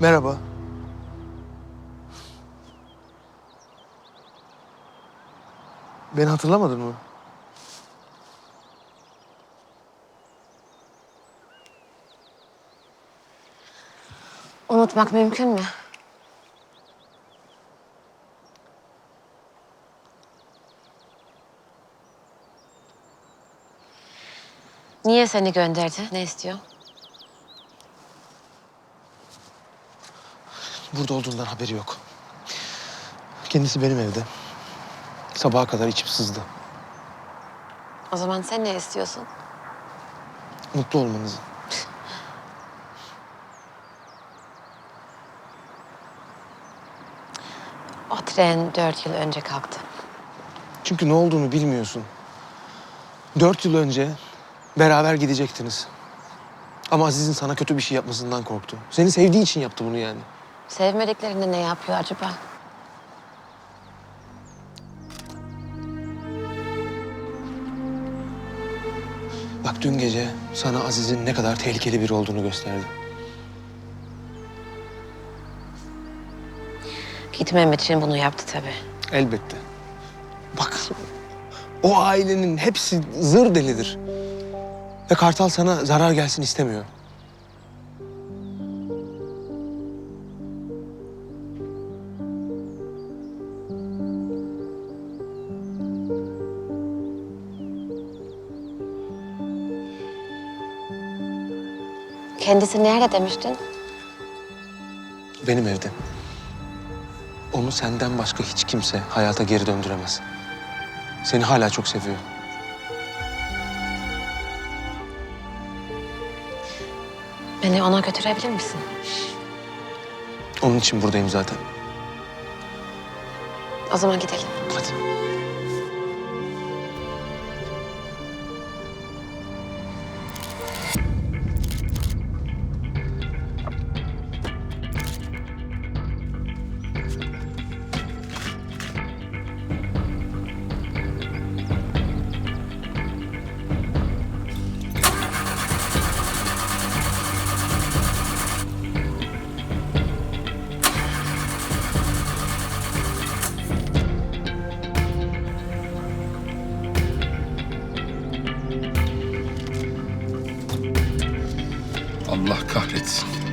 Merhaba. Beni hatırlamadın mı? Unutmak mümkün mü? Niye seni gönderdi? Ne istiyor? Burada olduğundan haberi yok. Kendisi benim evde. Sabaha kadar içim sızdı. O zaman sen ne istiyorsun? Mutlu olmanızı. O tren dört yıl önce kalktı. Çünkü ne olduğunu bilmiyorsun. Dört yıl önce beraber gidecektiniz. Ama Aziz'in sana kötü bir şey yapmasından korktu. Seni sevdiği için yaptı bunu yani. Sevmediklerinde ne yapıyor acaba? Bak dün gece sana Aziz'in ne kadar tehlikeli biri olduğunu gösterdi. Gitmem için bunu yaptı tabii. Elbette. Bak o ailenin hepsi zır delidir. Ve Kartal sana zarar gelsin istemiyor. Kendisi nerede demiştin? Benim evde. Onu senden başka hiç kimse hayata geri döndüremez. Seni hala çok seviyor. Beni ona götürebilir misin? Onun için buradayım zaten. O zaman gidelim. Hadi. Allah kahretsin.